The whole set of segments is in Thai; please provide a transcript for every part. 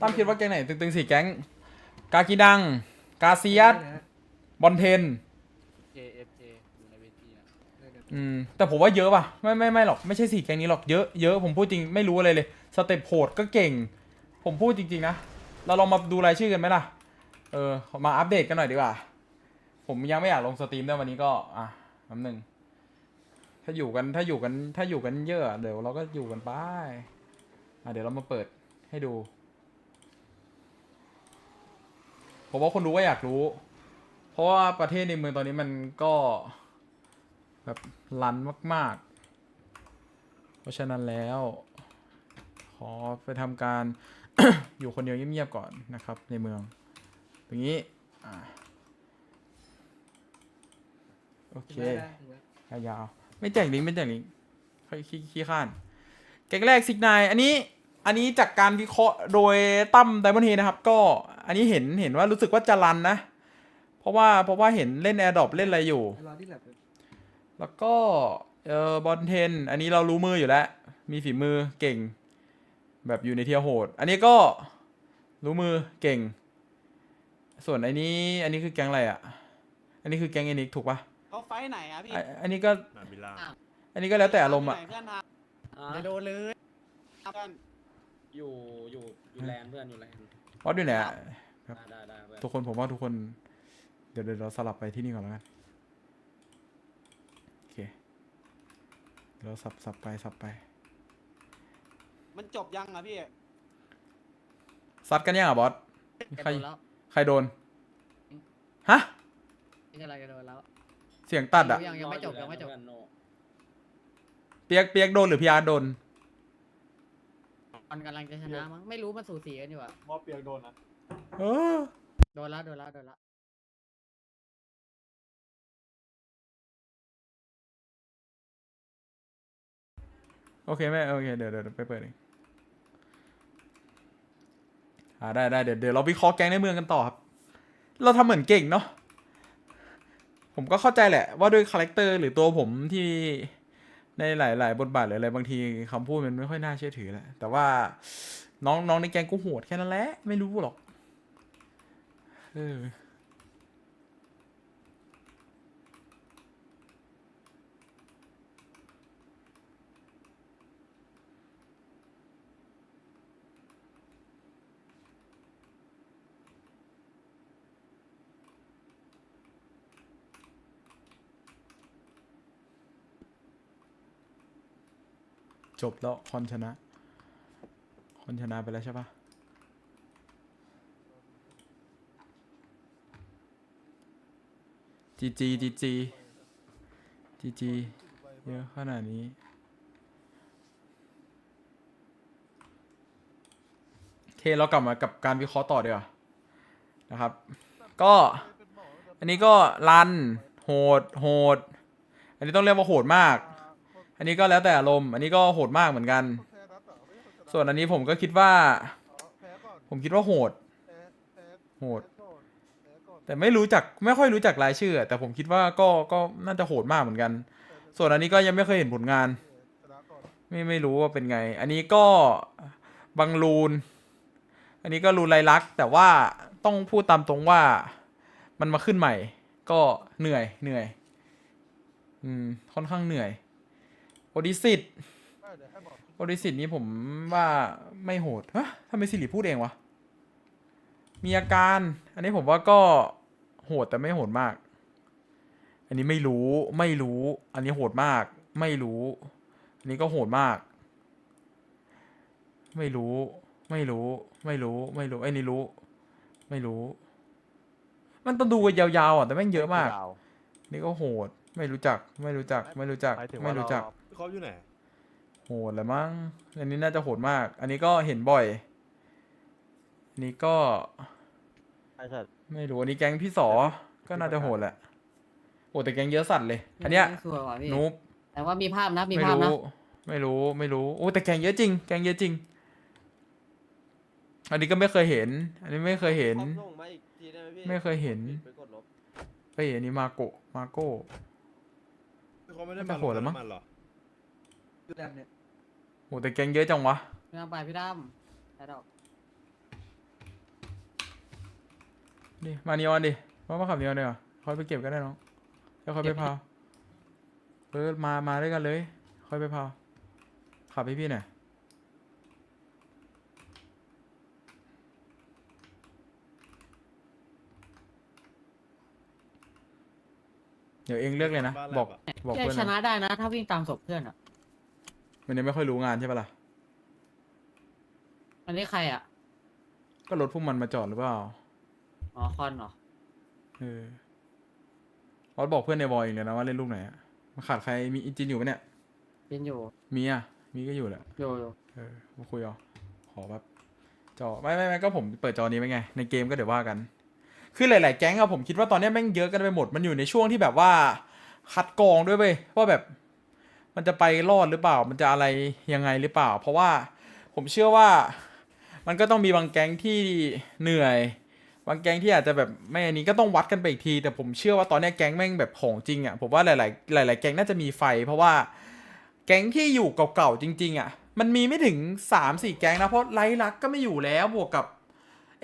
ตั้มคิดว่าแก๊งไหนตึงๆสี่แก๊ง กากีดัง กาเซียสบอลเทน JFJ อยู่ในเวทีนะอืมแต่ผมว่าเยอะป่ะไม่ไม่ไม่หรอกไม่ใช่สี่แก๊งนี้หรอกเยอะเยอะผมพูดจริงไม่รู้อะไรเลยสเต็ปโหดก็เก่ง ผมพูดจริง ๆ นะ เราลองมาดูรายชื่อกันไหมล่ะ เออ มาอัปเดตกันหน่อยดีกว่า ผมยังไม่อยากลงสตรีมด้วยวันนี้ก็อะน้ำหนึ่งถ้าอยู่กันถ้าอยู่กันถ้าอยู่กันเยอะ เดี๋ยวเราก็อยู่กันไปอะเดี๋ยวเรามาเปิดให้ดู ผมว่าคนรู้ว่าอยากรู้ เพราะว่าประเทศในเมืองตอนนี้มันก็แบบรันมาก ๆ เพราะฉะนั้นแล้ว ขอไปทำการ อยู่คนเดียวเงียบ ๆ ก่อนนะครับ ในเมืองอย่างนี้โอเคยาวๆไม่แจกลิงก์ไม่แจกลิงก์ค่อยขี้ขี้ข้านแก๊งแรกซิกนายอันนี้ อันนี้จากการวิเคราะห์โดยตั้มไดมอนเฮนะครับ ก็อันนี้เห็นเห็นว่ารู้สึกว่าจะรันนะ เพราะว่าเพราะว่าเห็นเล่นแอร์ดรอปเล่นอะไรอยู่ รอที่แลบแล้วก็เออบอลเทน อันนี้เรารู้มืออยู่แล้ว มีฝีมือเก่ง แบบอยู่ในเทียร์โหด อันนี้ก็รู้มือเก่ง ส่วนอันนี้อันนี้คือแก๊งอะไรอะ อันนี้คือแก๊งเอนิกถูกปะเขาไฟท์ไหนอะพี่อะอันนี้ก็นาบิลล่าอันนี้ก็แล้วแต่อารมณ์อะไไหนเพื่อนทจะโดนเลยำเพื่อน อยู่อยู่อยู่แลนด์เพื่อนอยู่แลนด์วอดอยู่ไหนอะครับ ได้ได้ได้เพื่อนทุกคนผมว่าทุกคน เดี๋ยวเดี๋ยวเราสลับไปที่นี่ก่อนแล้วกันโอเคเดี๋ยวเราสับสับไปสับไปมันจบยังอะพี่ซัดกันยังอะบอสแกใครโดนแล้วใครโดนฮะไม่ใช่อะไรแกโดนแล้ว เสียงตัดอะ ยังยังไม่จบยังไม่จบ เพื่อนโน เปียกเปียกโดนหรือพีอาร์โดน มันกำลังจะชนะมั้งไม่รู้มันสูสีกันอยู่อะมอบเปียกโดนนะเออ โดนแล้วโดนแล้วโดนแล้วโอเคแม่โอเคเดี๋ยวเดี๋ยวเดี๋ยวไปเปิดเองอ่าได้ได้เดี๋ยวเดี๋ยวเราวิเคราะห์แก๊งในเมืองกันต่อครับ เราทำเหมือนเก่งเนาะผมก็เข้าใจแหละว่าด้วยคาแรคเตอร์หรือตัวผมที่ ในหลาย ๆ บทบาทหรืออะไรบางทีคำพูดมันไม่ค่อยน่าเชื่อถือแหละแต่ว่าน้องน้องในแกงกูโหดแค่นั้นแหละ ไม่รู้หรอก เออ จบแล้วคอนชนะ คอนชนะไปแล้วใช่ปะจีจีจีจีจีจีเยอะขนาดนี้ โอเค เรากลับมากับการวิเคราะห์ต่อดีกว่านะครับ ก็ อันนี้ก็รัน โหด โหด อันนี้ต้องเรียกว่าโหดมาก อันนี้ก็แล้วแต่อารมณ์ อันนี้ก็โหดมากเหมือนกัน ส่วนอันนี้ผมก็คิดว่า ผมคิดว่าโหด โหด แต่ไม่รู้จักไม่ค่อยรู้จักรายชื่อ แต่ผมคิดว่าก็ก็น่าจะโหดมากเหมือนกัน ส่วนอันนี้ก็ยังไม่เคยเห็นผลงาน ไม่ไม่รู้ว่าเป็นไง อันนี้ก็บังรูน อันนี้ก็รูนไรลักษ์แต่ว่าต้องพูดตามตรงว่ามันมาขึ้นใหม่ ก็เหนื่อยเหนื่อย อืมค่อนข้างเหนื่อย ดิสิตโอดิสิตนี้ผมว่าไม่โหดฮะทำไมสิริพูดเองวะ มีอาการ อันนี้ผมว่าก็โหดแต่ไม่โหดมาก อันนี้ไม่รู้ไม่รู้ อันนี้โหดมาก ไม่รู้ อันนี้ก็โหดมาก ไม่รู้ ไม่รู้ ไม่รู้ ไม่รู้ไอ้ยนี่รู้ ไม่รู้ มันต้องดูกันยาวๆอะแต่แม่งเยอะมาก นี่ก็โหด ไม่รู้จัก ไม่รู้จัก ไม่รู้จัก ไม่รู้จักพี่ ครบอยู่ไหนโหดแหละมั้ง อันนี้น่าจะโหดมาก อันนี้ก็เห็นบ่อย อันนี้ก็ใช่ใช่ไม่รู้ อันนี้แก๊งพี่สอ ก็น่าจะโหดแหละ โอ้แต่แก๊งเยอะสัตว์เลย อันเนี้ยสวยว่ะพี่นูบแต่ว่ามีภาพนะมีไม่ภาพนะรู้ ไม่รู้ ไม่รู้ โอ้แต่แก๊งเยอะจริง แก๊งเยอะจริง อันนี้ก็ไม่เคยเห็น อันนี้ไม่เคยเห็นส่งมาอีกทีได้ไหมพี่ไม่เคยเห็น ไปกดลบเฮ้ย อันนี้มาโกะมาโก้ พี่ครบไม่ได้ไม่โหดแล้วมั้งมันเหรอ แลบเนี่ยโอ้แต่แก๊งเยอะจังวะไม่ต้องไปพี่ดำได้ดอกดิมานีออนดิว่ามาขับนีออนเดี๋ยวาค่อยไปเก็บก็ได้น้องแล้วค่อยไปพาเออมามาด้วยกันเลยค่อยไปพาขับให้พี่หน่อยเดี๋ยวเองเลือกเลยนะบ้านแลบบอกอะบอกแกเพื่อนชนะนะได้นะ ถ้าวิ่งตามศพเพื่อนอะ มันยังไม่ค่อยรู้งานใช่ปะล่ะ อันนี้ใครอะ ก็รถพวกมันมาจอดหรือเปล่า อ๋อ คอนเหรอ เออออสบอกเพื่อนในบอยอีกเลยนะว่าเล่นลูกไหนอะมันขาดใครมีอินจินอยู่ปะเนี่ย เป็นอยู่ มีอะ มีก็อยู่แหละ อยู่อยู่เออมาคุยเอาขอแบบจอไม่ไม่ไม่ก็ผมเปิดจอนี้ไว้ไง ในเกมก็เดี๋ยวว่ากัน คือหลาย ๆ แก๊งอะผมคิดว่าตอนเนี้ยแม่งเยอะกันไปหมด มันอยู่ในช่วงที่แบบว่า คัดกรองด้วยเว้ยว่าแบบ มันจะไปรอดหรือเปล่า มันจะอะไรยังไงหรือเปล่า เพราะว่าผมเชื่อว่ามันก็ต้องมีบางแก๊งที่เหนื่อย บางแก๊งที่อาจจะแบบไม่อันนี้ก็ต้องวัดกันไปอีกที แต่ผมเชื่อว่าตอนนี้แก๊งแม่งแบบของจริงอะผมว่าหลาย ๆ หลาย ๆ แก๊งน่าจะมีไฟ เพราะว่าแก๊งที่อยู่เก่าๆจริง ๆอะมันมีไม่ถึงสามสี่แก๊งนะเพราะไลท์ลักก็ไม่อยู่แล้วบวกกับ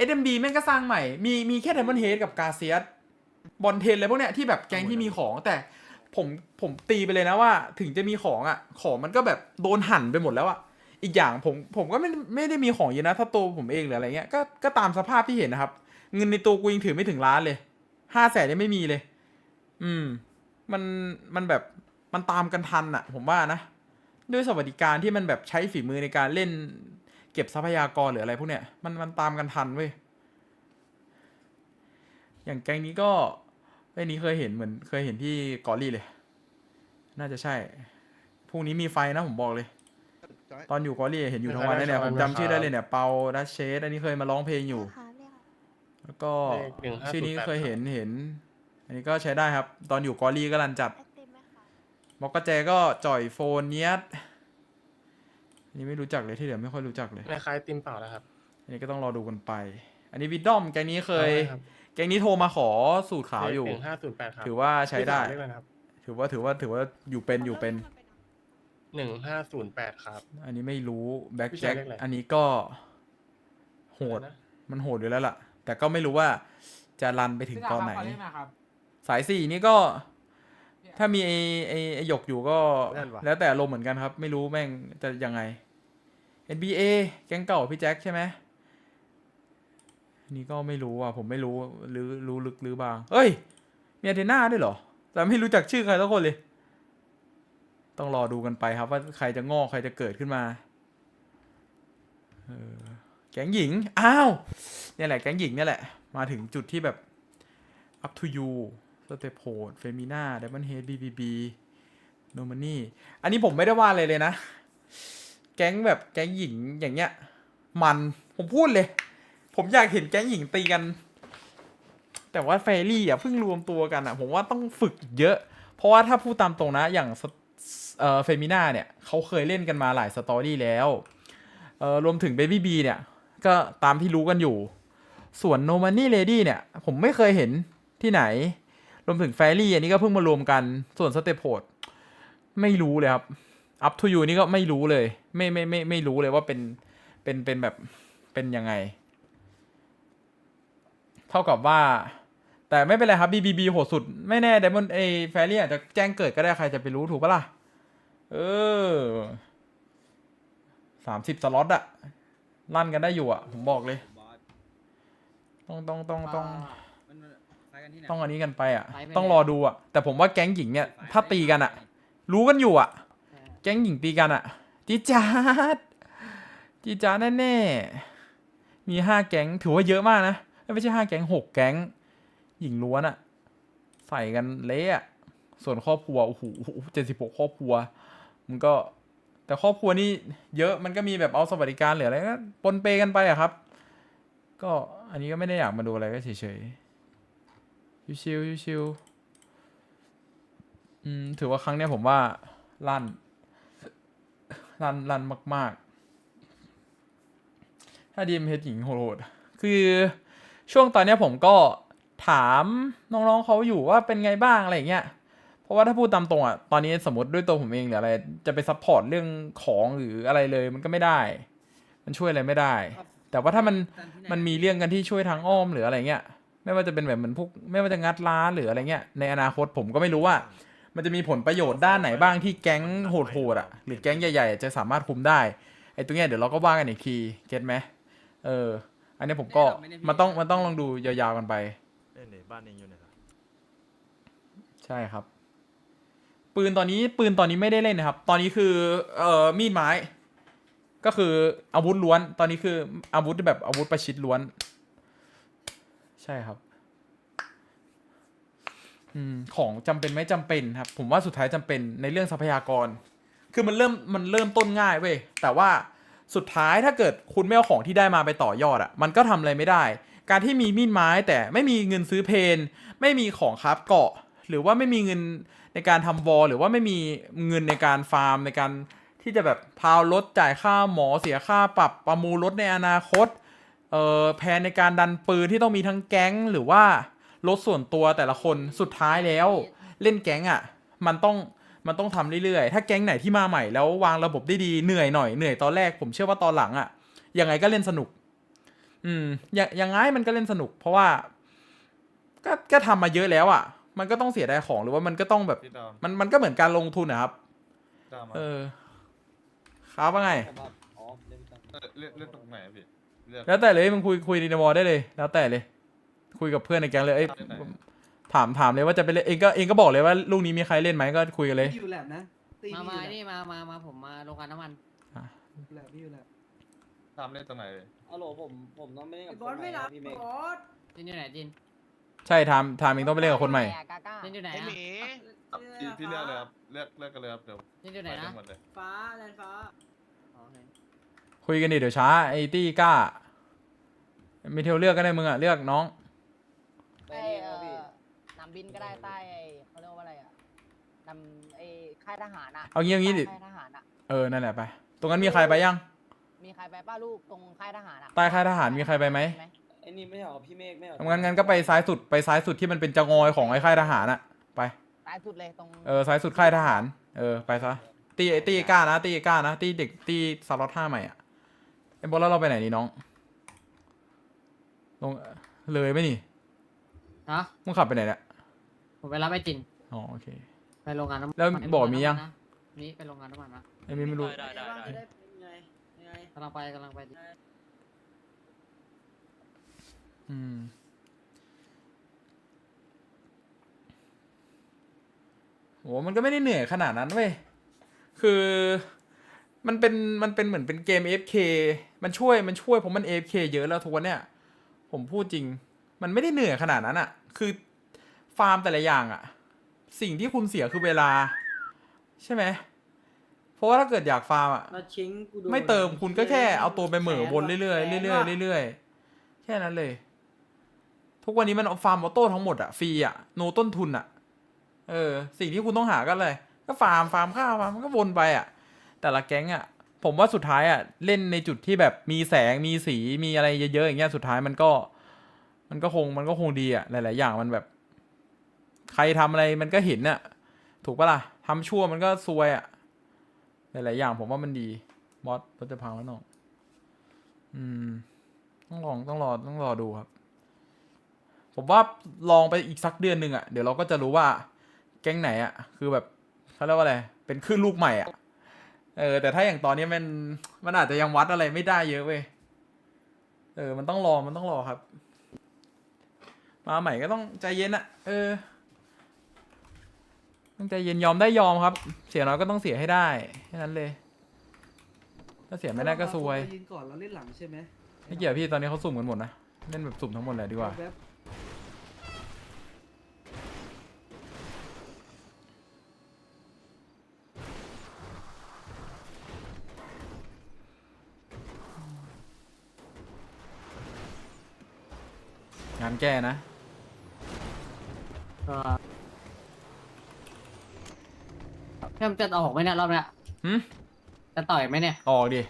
SMB แม่งก็สร้างใหม่ มีมีแค่ Diamond Head กับกาเซียสบอลเทนอะไรพวกเนี้ยที่แบบแก๊งที่มีของแต่ ผมผมตีไปเลยนะว่า ถึงจะมีของอะ ของมันก็แบบโดนหั่นไปหมดแล้วอะอีกอย่างผมผมก็ไม่ไม่ได้มีของเยอะนะถ้าตัวผมเองหรืออะไรเงี้ยก็ก็ตามสภาพที่เห็นนะครับ เงินในตัวกูยังถือไม่ถึงล้านเลยห้าแสนยังไม่มีเลย อืม มันมันแบบมันตามกันทันอะ ผมว่านะด้วยสวัสดิการที่มันแบบใช้ฝีมือในการเล่น เก็บทรัพยากรหรืออะไรพวกเนี้ยมันมันตามกันทันเว้ยอย่างแก๊งนี้ก็ ไอ้นี้เคยเห็นเหมือนเคยเห็นที่กอรี่เลย น่าจะใช่ พรุ่งนี้มีไฟนะผมบอกเลย ตอนอยู่กอรี่เห็นอยู่ทั้งวันเลยเนี่ยผมจำชื่อได้เลยเนี่ยเปาดัชเชสอันนี้เคยมาร้องเพลงอยู่ แล้วก็เลขหนึ่งห้าชื่อนี้ศูนย์แปดเคยเห็นเห็น อันนี้ก็ใช้ได้ครับ ตอนอยู่กอรี่ก็รันจัดบอกกระแจก็จ่อยโฟนเนียสอันนี้ไม่รู้จักเลยที่เหลือไม่ค่อยรู้จักเลยคล้ายๆติมเปล่าแล้วครับ อันนี้ก็ต้องรอดูกันไป อันนี้วิดดอมแกงนี้เคยครับ แกงนี้โทรมาขอสูตรขาวอยู่หนึ่งห้าศูนย์แปดครับถือว่าใช้ได้เลขอะไรนะครับถือว่าถือว่าถือว่าอยู่เป็นอยู่เป็น หนึ่งห้าศูนย์แปดครับ อันนี้ไม่รู้แบ็คพี่แจ็คชายเรียกอะไร อันนี้ก็โหดอะไรนะมันโหดอยู่แล้วล่ะ แต่ก็ไม่รู้ว่าจะรันไปถึงตอนไหนขอเล่นนะครับสายสี่นี่ก็ ถ้ามีไอไอไอหยกอยู่ก็ นั่นวะแล้วแต่ลมณ์เหมือนกันครับ ไม่รู้แม่งจะยังไง NBA แก๊งเก่าพี่แจ็คใช่ไหมอั นี้ก็ไม่รู้อะผมไม่รู้หรือรู้ลึกหรือบาง เอ้ย มีอาเทน่าด้วยเหรอ แต่ไม่รู้จักชื่อใครทุกคนเลย ต้องรอดูกันไปครับว่าใครจะงอกใครจะเกิดขึ้นมาออแก๊งหญิง อ้าวเนี่ยแหละแก๊งหญิงเนี่ยแหละ มาถึงจุดที่แบบ up to you สเตปโหดเฟมิน่าไดมอนเฮดบีบีบีโนมานี่ อันนี้ผมไม่ได้ว่าเลยเลยนะ แก๊งแบบแก๊งหญิงอย่างเงี้ย มัน ผมพูดเลย ผมอยากเห็นแก๊งหญิงตีกัน แต่ว่าเฟรี่อะเพิ่งรวมตัวกันอะ ผมว่าต้องฝึกเยอะ เพราะว่าถ้าพูดตามตรงนะอย่างเอ่อเฟมิน่าเนี่ยเขาเคยเล่นกันมาหลายสตอรี่แล้วเอ่อรวมถึงเบบี้บีเนี่ย ก็ตามที่รู้กันอยู่ ส่วนโนมานี่เลดี้เนี่ย ผมไม่เคยเห็นที่ไหน รวมถึงแฟรี่อันนี้ก็เพิ่งมารวมกัน ส่วนสเตปโหดไม่รู้เลยครับอัพทูยูนี่ก็ไม่รู้เลย ไม่ไม่ไม่ไม่รู้เลยว่าเป็นเป็นเป็นแบบเป็นยังไง เท่ากับว่า แต่ไม่เป็นไรครับ BBB โหดสุด ไม่แน่ไดมอนเอแฟรี่อาจจะแจ้งเกิดก็ได้ใครจะไปรู้ถูกปะล่ะ เออสามสิบสล็อตอะลั่นกันได้อยู่อะผมบอกเลย ต้องต้องต้องต้องต้องอันนี้กันไปอะไปไม่ต้องได้รอดูอะแต่ผมว่าแก๊งหญิงเนี่ย ถ้าตีกันอะรู้กันอยู่อะแก๊งหญิงตีกันอะจีจาดจีจาดแน่ๆมีห้าแก๊งถือว่าเยอะมากนะเอ้ย ไม่ใช่ห้าแก๊งหกแก๊ง หญิงล้วนอะใส่กันเละอะส่วนครอบครัวโอ้โหเจ็ดสิบหกครอบครัว มันก็แต่ครอบครัวนี่เยอะมันก็มีแบบเอาสวัสดิการหรืออะไรก็ปนเปกันไปอะครับ ก็อันนี้ก็ไม่ได้อยากมาดูอะไรก็เฉยๆชิวๆชิวๆอืมถือว่าครั้งเนี้ยผมว่าลั่นลั่นลั่นมาก ๆ ถ้าดีมเฮดหญิงโหดคือ ช่วงตอนนี้ผมก็ถามน้องๆเขาอยู่ว่าเป็นไงบ้างอะไรเงี้ย เพราะว่าถ้าพูดตามตรงอะ ตอนนี้สมมติด้วยตัวผมเองหรืออะไร จะไปซัพพอร์ตเรื่องของหรืออะไรเลยมันก็ไม่ได้ มันช่วยอะไรไม่ได้ แต่ว่าถ้ามันมันมีเรื่องกันที่ช่วยทางอ้อมหรืออะไรเงี้ย ไม่ว่าจะเป็นแบบเหมือนพวกไม่ว่าจะงัดร้านหรืออะไรเงี้ย ในอนาคตผมก็ไม่รู้ว่า มันจะมีผลประโยชน์ด้านไหนบ้างที่แก๊งโหดๆอะ หรือแก๊งใหญ่ๆ จะสามารถคุมได้ ไอ้ตรงเนี้ยเดี๋ยวเราก็ว่ากันอีกที เก็ตไหมเออ อันนี้ผมก็มันต้องมันต้องลองดูยาวๆกันไปเอ้ยไหนบ้านเองอยู่ไหนล่ะใช่ครับ ปืนตอนนี้ปืนตอนนี้ไม่ได้เล่นนะครับ ตอนนี้คือเอ่อมีดไม้ ก็คืออาวุธล้วน ตอนนี้คืออาวุธแบบอาวุธประชิดล้วน ใช่ครับอืมของจำเป็นไหม่จำเป็นครับ ผมว่าสุดท้ายจำเป็นในเรื่องทรัพยากร คือมันเริ่มมันเริ่มต้นง่ายเว้ยแต่ว่า สุดท้ายถ้าเกิดคุณไม่เอาของที่ได้มาไปต่อยอดอะ่ะ มันก็ทำอะไรไม่ได้ การที่มีมีดไม้แต่ไม่มีเงินซื้อเพน ไม่มีของครับเกาะ หรือว่าไม่มีเงินในการทำวอลหรือว่าไม่มีเงินในการฟาร์มในการที่จะแบบพาวรถจ่ายค่าหมอเสียค่าปรับประมูลรถในอนาคต เอ่อแผนในการดันปืนที่ต้องมีทั้งแก๊งหรือว่ารถส่วนตัวแต่ละคนสุดท้ายแล้ว เล่นแก๊งอะ มันต้อง มันต้องทำเรื่อยๆ ถ้าแก๊งไหนที่มาใหม่แล้ววางระบบได้ดีเหนื่อยหน่อยเหนื่อยตอนแรกผมเชื่อว่าตอนหลังอะยังไงก็เล่นสนุก อืมยังยังไงมันก็เล่นสนุก เพราะว่า ก็ก็ทำมาเยอะแล้วอะ มันก็ต้องเสียดายของหรือว่ามันก็ต้องแบบพี่ดามมันมันก็เหมือนการลงทุนนะครับดามเออครับว่าไงอ๋อเล่นกันเล่นเล่นตรงไหนอะพี่เลือกแล้วแต่เลยมึงคุยคุยในวอลได้เลย แล้วแต่เลย คุยกับเพื่อนในแก๊งเลยเอ้ยได้ไหน ถามถามเลยว่าจะไปเล่นเองก็เองก็บอกเลยว่าลูกนี้มีใครเล่นไหมก็คุยกันเลยอยู่แลบนะตีมาพี่มาอยู่นี่ มา มา มา ผมมาโรงงานน้ำมัน แลบพี่อยู่แลบตามเล่นตรงไหนเลยฮัลโหลผมผมต้องไม่เล่นกับบอสไม่รับพี่เมฆบอสจินอยู่ไหนจิน ใช่ถามถามเองต้องไปเล่นกับคนใหม่จินอยู่ไหนอะพี่พี่เลือกเลยครับเลือกเลือกกันเลยครับเดี๋ยวจินอยู่ไหนไปนะทั้งหมดเลยฟ้าแลนฟ้าอ๋อโอเคคุยกันดิเดี๋ยวช้าไอ้ตี้กล้าไม่เที่ยวเลือกก็ได้มึงอะเลือกน้อง ไป ไอ้ นี่ เอ ครับพี่ อนำบิน ก็ได้ใต้ไอ้เขาเรียกว่าอะไรอะนำไอ้ค่ายทหารอะเอางี้เอางี้ดิใต้ค่ายทหารอะ เออ นั่นแหละไป ตรงนั้นมีใครไปยัง มีใครไปป้าลูกตรงค่ายทหารอะใต้ค่ายทหารมีใครไปไหมใช่ไอ้นี่ไม่ใช่เหรอพี่เมฆไม่เหรองั้นงั้นก็ไปซ้ายสุดไปซ้ายสุดที่มันเป็นจงอยของไอ้ค่ายทหารอะไป ใต้สุดเลยตรงเออ ซ้ายสุดค่ายทหาร เออ ไปซะ ตีไอ้ตีกล้านะ ตีกล้านะ ตีเด็ก ตีสล็อตห้าใหม่อะไอ้บอลแล้วเราไปไหนนี่น้อง ลงเลยไหมนี่นะมึงขับไปไหนเนี่ย ผมไปรับไอ้จินอ๋อโอเค ไปโรงงานน้ำมันแล้วบอกมียัง นี่ไปโรงงานน้ำมันนะไอ้มีไม่รู้ ได้ได้ได้ยังไงยังไงกำลังไปกำลังไปอืม โห มันก็ไม่ได้เหนื่อยขนาดนั้นเว้ย คือ มันเป็น มันเป็นเหมือนเป็นเกม AFK มันช่วย มันช่วยผมมัน AFK เยอะแล้วทุกวันเนี่ย ผมพูดจริง มันไม่ได้เหนื่อยขนาดนั้นอะคือ ฟาร์มแต่ละอย่างอะสิ่งที่คุณเสียคือเวลา ใช่ไหมเพราะว่าถ้าเกิดอยากฟาร์มอะมาชิงกูโดนไม่เติมคุณก็แค่เอาตัวไปเหม่อบนเรื่อยๆเรื่อยๆเรื่อยๆแค่นั้นเลย ทุกวันนี้มันเอาฟาร์มออโต้ทั้งหมดอะฟรีอะโนต้นทุนอะเออ สิ่งที่คุณต้องหาก็เลย ก็ฟาร์มฟาร์มข้าวฟาร์มมันก็วนไปอะแต่ละแก๊งอะผมว่าสุดท้ายอะเล่นในจุดที่แบบมีแสงมีสีมีอะไรเยอะๆอย่างเงี้ยสุดท้ายมันก็ มันก็คงมันก็คงดีอะหลายๆอย่างมันแบบ ใครทำอะไรมันก็เห็นอะถูกปะล่ะทำชั่วมันก็ซวยอะหลายๆอย่างผมว่ามันดีบอสรถจะพังแล้วน้องอืม ต้องลองต้องรอต้องรอดูครับ ผมว่าลองไปอีกสักเดือนหนึ่งอะ่ะ เดี๋ยวเราก็จะรู้ว่า แก๊งไหนอะ่ะ คือแบบเขาเรียกว่าอะไร เป็นคลื่นลูกใหม่อะ่ะ เออ แต่ถ้าอย่างตอนนี้มันมันอาจจะยังวัดอะไรไม่ได้เยอะเว้ย เออ มันต้องรอมันต้องรอครับ มาใหม่ก็ต้องใจเย็นอะ เออ ต้องใจเย็นยอมได้ยอมครับ เสียน้อยก็ต้องเสียให้ได้แค่นั้นเลย ถ้าเสียไม่ได้ก็ซวยเรายืนก่อนแล้วเล่นหลังใช่ไหมไม่เกี่ยวพี่ตอนนี้เขาสุ่มกันหมดนะเล่นแบบสุ่มทั้งหมดเลยดีกว่าแป๊บงานแก้นะก็เพื่อ นจะออกไหมเนี่ยรอบเนี้ยหืมจะต่อยไหมเนี่ย ออกดิ